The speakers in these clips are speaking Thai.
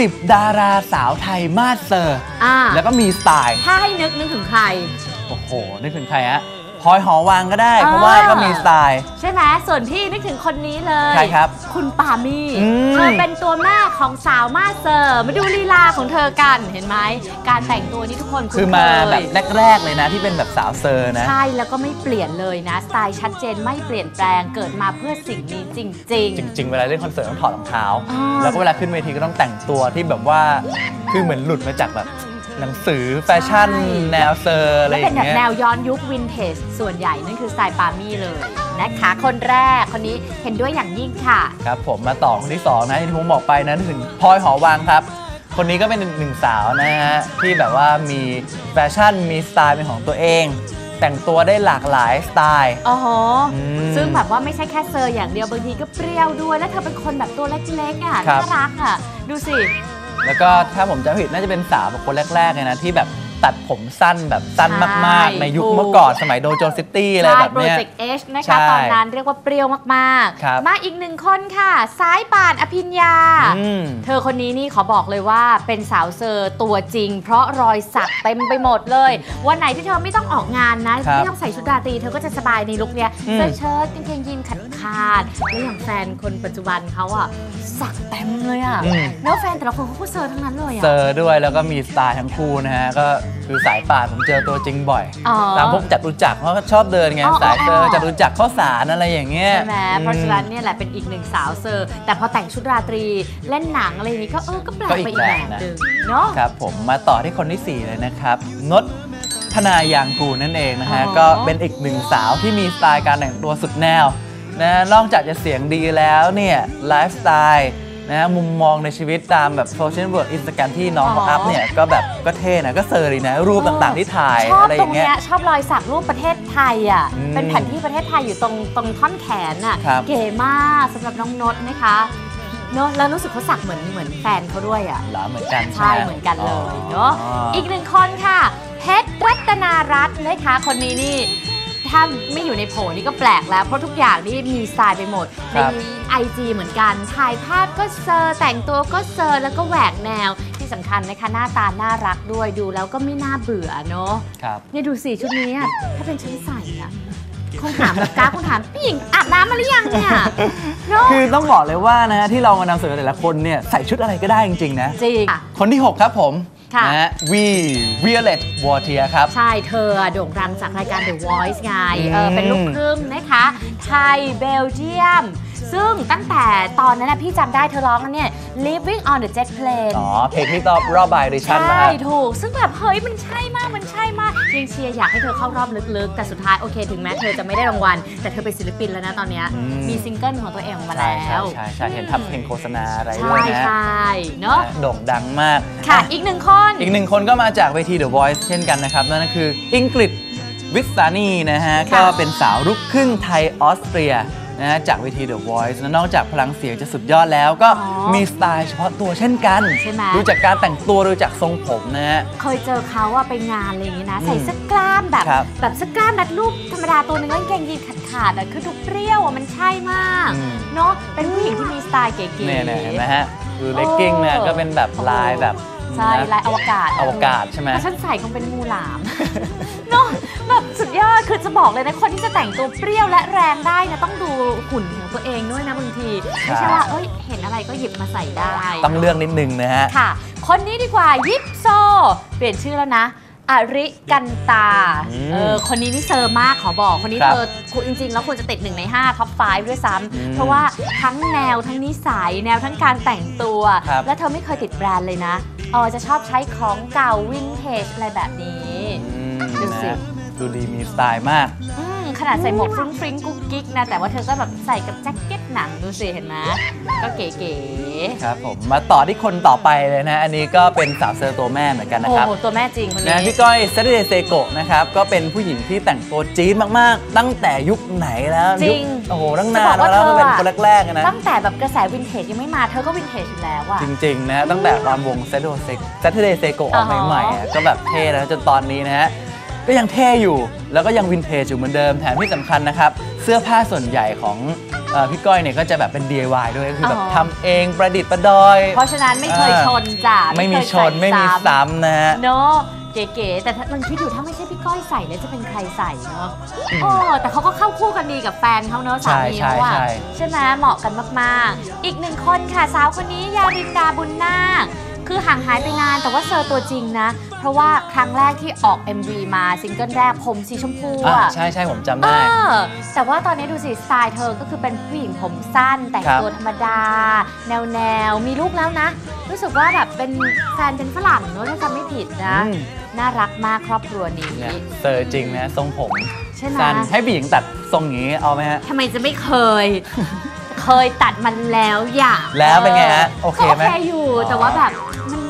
10 ดาราสาวไทยมาสเซอร์ อ่า แล้วก็มีสไตล์ ถ้าให้นึกนึกถึงใคร โอ้โห นึกถึงใครฮะ พลอยหอวังก็ได้อ่าเพราะว่าก็มีสไตล์ ใช่ไหมส่วนพี่นึกถึงคนนี้เลยใครครับ คุณปามี่อืมเธอเป็นตัวแม่ของสาวมาสเซอร์ มาดูลีลาของเธอกันเห็นไหมการแต่งตัวนี่ทุกคนนคือมาเคยแบบแรกๆเลยนะที่เป็นแบบสาวเซอร์นะใช่แล้วก็ไม่เปลี่ยนเลยนะสไตล์ชัดเจนไม่เปลี่ยนแปลงเกิดมาเพื่อสิ่งนี้จริงจริงๆเวลาเล่นคอนเสิร์ตต้องถอดรองเท้าอ่าแล้วก็เวลาขึ้นเวทีก็ต้องแต่งตัวที่แบบว่าคือเหมือนหลุดมาจากแบบ หนังสือแฟชั่น แนวเซอร์ๆอะไรและอเป็นย่างแบบเงี้ยแนวย้อนยุควินเทจส่วนใหญ่นั่นคือสไตล์ปามี่เลยนะคะคนแรกคนนี้เห็นด้วยอย่างยิ่งค่ะ ครับผมมาต่อคนที่สองนะที่ผมบอกไปนะถึงพลอยหอวังครับ คนนี้ก็เป็นหนึ่งสาวนะฮะที่แบบว่ามีแฟชั่นมีสไตล์เป็นของตัวเองแต่งตัวได้หลากหลายสไตล์อ๋ออืมซึ่งแบบว่าไม่ใช่แค่เซอร์อย่างเดียวบางทีก็เปรี้ยวด้วย แล้วเธอเป็นคนแบบตัวเล็กๆอะครับน่ารักอะ ดูสิ แล้วก็ถ้าผมจำผิดน่าจะเป็นสาวคนแรกๆเลยนะที่แบบ ตัดผมสั้นแบบสั้นมากใช่ๆในยุคถูกเมื่อก่อนสมัยโดโจซิตี้อะไรใช่แบบโปรเนี้ยเจกต์เอชนะใช่คะตอนนั้นเรียกว่าเปรี้ยวมากครับๆมาอีกหนึ่งคนค่ะสายป่านอภิญญาอืมเธอคนนี้นี่ขอบอกเลยว่าเป็นสาวเซอร์ตัวจริง เพราะรอยสักเต็มไปหมดเลย วันไหนที่เธอไม่ต้องออกงานนะครับไม่ต้องใส่ชุดราตรีเธอก็จะสบายในลุคเนี้ยอืมเสื้อเชิ้ตกางเกงยีนขาดขาดๆแล้วอย่างแฟนคนปัจจุบันเขาอะสักเต็มเลยอะอืมแล้วแฟนแต่ละคนเขาก็เซอร์ทั้งนั้นเลยอะเซอร์ด้วยแล้วก็มีสไตล์ทั้งคู่นะฮะก็คือสายป่านผมเจอตัวจริงบ่อยอ๋อ ตามพวกจัตุจักรเพราะเขาชอบเดินไงอ๋อสายเซออ๋ร์อจัตุจักรข้าวสารอะไรอย่างเงี้ยใช่ไหมเพราะฉะนั้นเนี่ยแหละเป็นอีกหนึ่งสาวเซอร์ แต่พอแต่งชุดราตรีเล่นหนังอะไรอย่างนี้ก็เออก็แปลกก็อีกไปอีกแบบแบบนะหนึ่งเนาะ ครับผมมาต่อที่คนที่ 4 เลยนะครับนดธนายางกูลนั่นเองนะฮะ อ๋อ ก็เป็นอีกหนึ่งสาวที่มีสไตล์การแต่งตัวสุดแนวนะนอกจากจะเสียงดีแล้วเนี่ยไลฟ์สไตล์ นะมุมมองในชีวิตตามแบบโซเชียลเวิร์ดอินสตาแกรมที่น้องเขาอัพเนี่ยก็แบบก็เท่นะก็เซอร์ดีนะ รูปต่างๆที่ถ่ายชอบอะไรอตรย่างงเงี้เนี้ย ยชอบรอยสักรูปประเทศไทยอะอืมเป็นแผนที่ประเทศไทยอยู่ตรงตรงท่อนแขนอะครับ เก๋มากสำหรับน้องนดนะคะเนาะแล้วรู้สึกเขาสักเหมือนเหมือนแฟนเขาด้วยอะเหรอเหมือนกันใช่ไหเหมือนกันเลยเนาะอ๋ออีกหนึ่งคนค่ะ เพชรรัตนารัตน์นะคะ คนนี้นี่ ถ้าไม่อยู่ในโผนี่ก็แปลกแล้ว เพราะทุกอย่างนี่มีสไตล์ไปหมดคในรับ ไอจีเหมือนกันถ่ายภาพก็เซอร์แต่งตัวก็เซอร์แล้วก็แหวกแนวที่สำคัญนะคะหน้าตาน่ารักด้วยดูแล้วก็ไม่น่าเบื่อเนาะ ครับ เนี่ยดูสิชุดนี้อะถ้าเป็นฉันใส่อะคงถามแบบก้าคงถามพี่หญิงอาบน้ำมาหรือยังเนี่ยเนาะคือต้องบอกเลยว่านะฮะที่เรามานำเสนอแต่ละคนเนี่ยใส่ชุดอะไรก็ได้จริงๆนะ จริง คนที่ 6 ครับผม ค่ะ นะฮะวีวิเลตวอเทียครับ ใช่เธอโด่งดังจากรายการ The Voice ไงเอออืมเป็นลูกครึ่งนะคะ ไทยเบลเยียมซึ่งตั้งแต่ตอนนั้นนะพี่จำได้เธอร้องอันเนี่ย Living on the Jet Plane อ๋อ เพลงที่ตอบรอบบายดิชั่นใช่นะครับถูก ซึ่งแบบ เฮ้ย มันใช่มาก มันใช่มากยังเชียร์อยากให้เธอเข้ารอบลึกๆ แต่สุดท้าย โอเค ถึงแม้เธอจะไม่ได้รางวัล แต่เธอเป็นศิลปินแล้วนะตอนเนี้ยอืม มีซิงเกิลของตัวเองออกมาใช่แล้ใช่ว ใช่ใช่เห็นทำเพลงโฆษณาอะไรด้ใช่วยนะใช่เนาะโด่งดังมาก ค่ะอ่อีกหนึ่งคน อีกหนึ่งคนก็มาจากเวที The Voice เช่นกันนะครับ นั่นก็คืออิงกฤษวิสานีนะฮะ ค่ะ ก็เป็นสาวลูกครึ่งไทยออสเตรีย นะฮะจากเวที The Voice และนอกจากพลังเสียงจะสุดยอดแล้วก็อ๋อมีสไตล์เฉพาะตัวเช่นกันใช่ไหม ดูจากการแต่งตัวดูจากทรงผมนะฮะ เคยเจอเขาอะไปงานอะไรอย่างงี้นะอืมใส่เสื้อกล้ามแบบ ครับแบบเสื้อกล้ามรัดรูปธรรมดาตัวนึงแล้วกางเกงยีนขาดๆอะคือดูเปรี้ยวอะมันใช่มาก อืม เนาะเป็นผู้หญิงที่มีสไตล์เก๋ๆ เนี่ยเนี่ยเห็นไหมฮะคือเลกกิ้งเนี่ยก็เป็นแบบลายแบบใช่นะลายอวกาศอวกาศใช่ไหม ถ้าฉันใส่คงเป็นงูหลามเนาะ แบบสุดยอดคือจะบอกเลยนะคนที่จะแต่งตัวเปรี้ยวและแรงได้นะต้องดูหุ่นของตัวเองด้วยนะบางทีไม่ใช่ว่าเอ้ยเห็นอะไรก็หยิบมาใส่ได้ ต้องเลือกนิดนึงนะฮะ ค่ะ คนนี้ดีกว่ายิปโซ เปลี่ยนชื่อแล้วนะอาริกันตาอืมเออ คนนี้นี่เซอร์มากขอบอก คนนี้ครับเธอคุณจริง ๆ แล้วควรจะติด1ใน5ท็อป5ด้วยซ้อืมำเพราะว่าทั้งแนวทั้งนิสัย แนวทั้งการแต่งตัวครับและเธอไม่เคยติดแบรนด์เลยนะเออจะชอบใช้ของเก่าวินเทจอะไรแบบนี้อืมดูสินะฮะ ดูดีมีสไตล์มาก อืมขนาดใส่หมวกฟรุ้งฟริ้งกุ๊กกิ๊กนะ แต่ว่าเธอก็แบบใส่กับแจ็คเก็ตหนังดูสิเห็นไหมก็เก๋ๆครับผมมาต่อที่คนต่อไปเลยนะ อันนี้ก็เป็นสาวเซอร์ตัวแม่เหมือนกันนะโอ้ครับโหตัวแม่จริงคนนี้นะพี่ก้อยเซเดเซโกะนะครับก็เป็นผู้หญิงที่แต่งตัวจี๊ดมากๆ ตั้งแต่ยุคไหนแล้วจริงยุคโอ้โหตั้งจะนาบอนกว่าแล้วเธอเป็นอะคนแรกๆอะนะตั้งแต่แบบกระแสวินเทจยังไม่มาเธอก็วินเทจอยู่แล้วอะจริงๆนะฮะตั้งแต่ตอนวงเซโดเซเซเดเซโกะออกอ่าฮะใหม่ๆอะก็แบบเท่แล้วจนตอนนี้นะฮะ ก็ยังเท่อยู่ แล้วก็ยังวินเทจอยู่เหมือนเดิมแถมที่สำคัญนะครับ เสื้อผ้าส่วนใหญ่ของเอ่อพี่ก้อยเนี่ยก็จะแบบเป็น DIY ด้วยก็คือแบบอ๋อ ทำเองประดิษฐ์ประดอย เพราะฉะนั้นไม่เคยชนจ้ะไม่มีเคยชใส่นไม่มีซ้ำนะฮะ เนาะเก๋ๆแต่ถ้าลองคิดดูถ้าไม่ใช่พี่ก้อยใส่แล้วจะเป็นใครใส่เนาะโอ้แต่เขาก็เข้าคู่กันดีกับแฟนเขาเนาะสามีใช่เขาอะใช่ใช่ไหมเหมาะกันมากๆ อีกหนึ่งคนค่ะสาวคนนี้ยารินดาบุญนาคคือห่างหายไปนานแต่ว่าเจอตัวจริงนะ เพราะว่าครั้งแรกที่ออก MV มาซิงเกิลแรกผมสีชมพูอะอะใช่ใช่ผมจำเอได้ อแต่ว่าตอนนี้ดูสิสไตล์เธอก็คือเป็นผู้หญิงผมสั้น แต่งครับตัวธรรมดา แนวแนวๆมีลูกแล้วนะ รู้สึกว่าแบบเป็นแฟนเป็นฝรั่งเนอะถ้าจำไม่ผิดนะ อืม น่ารักมากครอบครัวนี้ เนี่ยเซอร์จริงนะทรงผมใช่ไหมสั้นให้ผู้หญิงตัดทรงอย่างนี้เอาไหมฮะ ทำไมจะไม่เคย เคยตัดมันแล้วอย่าแล้วเป็นไงฮะโอเคก็โอไหมเคอยู่ อ๋อ แต่ว่าแบบมัน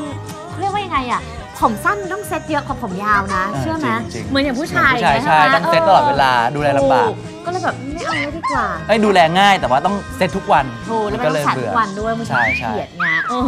เรียกว่ายังไงอะ ผมสั้นมันต้องเซ็ตเยอะกว่าผมยาวนะเออเชื่อไหมจริงๆ เหมือนอย่างผู้ชายเหมือนผู้ชายไงใช่ไหมต้องเซ็ตตลอดเวลาดูแลลำบาก ถูก็เลยแบบไม่เอาแล้วดีกว่าเอ้ยดูแลง่ายแต่ว่าต้องเซตทุกวันถูกแล้วมันก็ต้เลอยงสัดเบื่ทุอกวันด้วยมันจะใช่ใช่เกลียดไงเออ